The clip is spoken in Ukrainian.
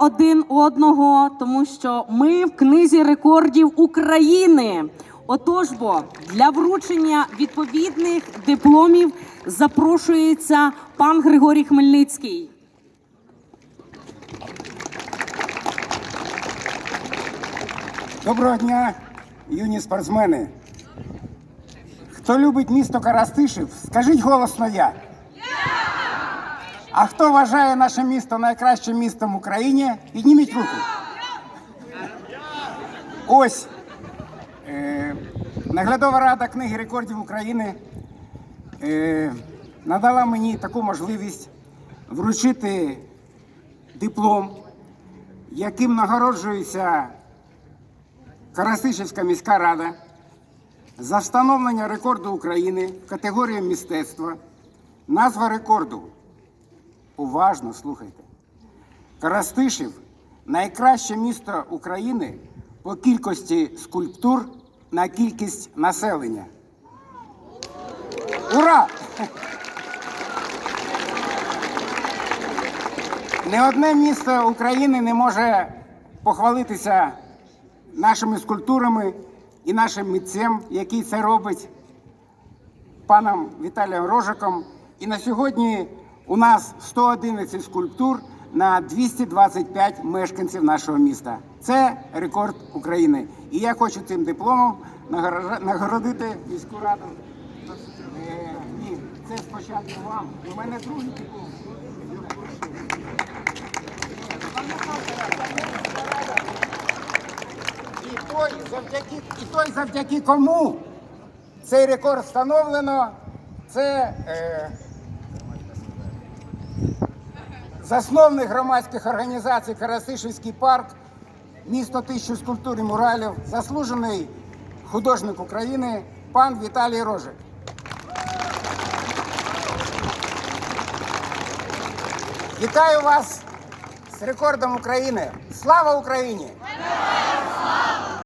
один одного, тому що ми в книзі рекордів України. Отож, бо для вручення відповідних дипломів запрошується пан Григорій Хмельницький. Доброго дня, юні спортсмени. Хто любить місто Карастишів, скажіть голосно я. А хто вважає наше місто найкращим містом в Україні, підніміть руку. Ось е, наглядова рада книги рекордів України е, надала мені таку можливість вручити диплом, яким нагороджується Карастишівська міська рада за встановлення рекорду України в категорії мистецтва. Назва рекорду. Уважно слухайте. Карастишів найкраще місто України по кількості скульптур на кількість населення. Ура! Не одне місто України не може похвалитися нашими скульптурами і нашим митцем, який це робить, паном Віталієм Рожиком. І на сьогодні у нас 111 скульптур на 225 мешканців нашого міста. Це рекорд України. І я хочу цим дипломом нагородити міську раду. Е, ні, це спочатку вам. У мене другий диплом. І той завдяки, і той завдяки кому цей рекорд встановлено, це е, засновник громадських організацій Карасишівський парк, місто тисячу скульптур і муралів, заслужений художник України пан Віталій Рожик. Вітаю вас з рекордом України! Слава Україні!